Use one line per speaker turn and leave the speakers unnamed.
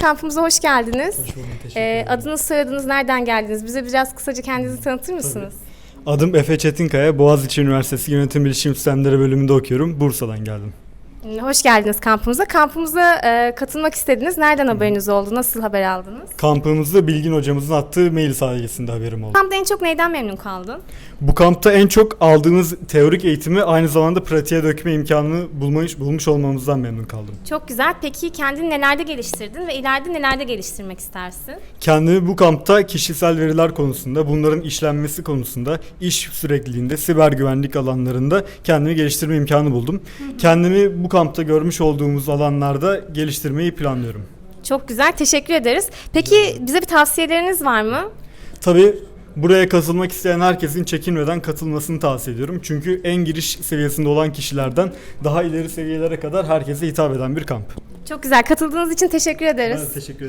kampımıza hoş geldiniz.
Hoş buldum, teşekkür
Ee,
ederim.
adınız, soyadınız, nereden geldiniz? Bize biraz kısaca kendinizi tanıtır mısınız?
Adım Efe Çetinkaya, Boğaziçi Üniversitesi Yönetim Bilişim Sistemleri bölümünde okuyorum. Bursa'dan geldim.
Hmm, Hoş geldiniz kampımıza. Kampımıza e, katılmak istediniz. Nereden haberiniz oldu? Nasıl haber aldınız?
Kampımızda Bilgin hocamızın attığı mail sayesinde haberim oldu.
Kampta en çok neyden memnun kaldın?
Bu kampta en çok aldığımız teorik eğitimi aynı zamanda pratiğe dökme imkanını bulmuş, bulmuş olmamızdan memnun kaldım.
Çok güzel. Peki kendini nelerde geliştirdin ve ileride nelerde geliştirmek istersin?
Kendimi bu kampta kişisel veriler konusunda, bunların işlenmesi konusunda, iş sürekliliğinde, siber güvenlik alanlarında kendimi geliştirme imkanı buldum. Kendimi bu kampta görmüş olduğumuz alanlarda geliştirmeyi planlıyorum.
Çok güzel. Teşekkür ederiz. Peki bize bir tavsiyeleriniz var mı?
Tabii buraya katılmak isteyen herkesin çekinmeden katılmasını tavsiye ediyorum. Çünkü en giriş seviyesinde olan kişilerden daha ileri seviyelere kadar herkese hitap eden bir kamp.
Çok güzel. Katıldığınız için teşekkür ederiz.
Ben teşekkür ederim.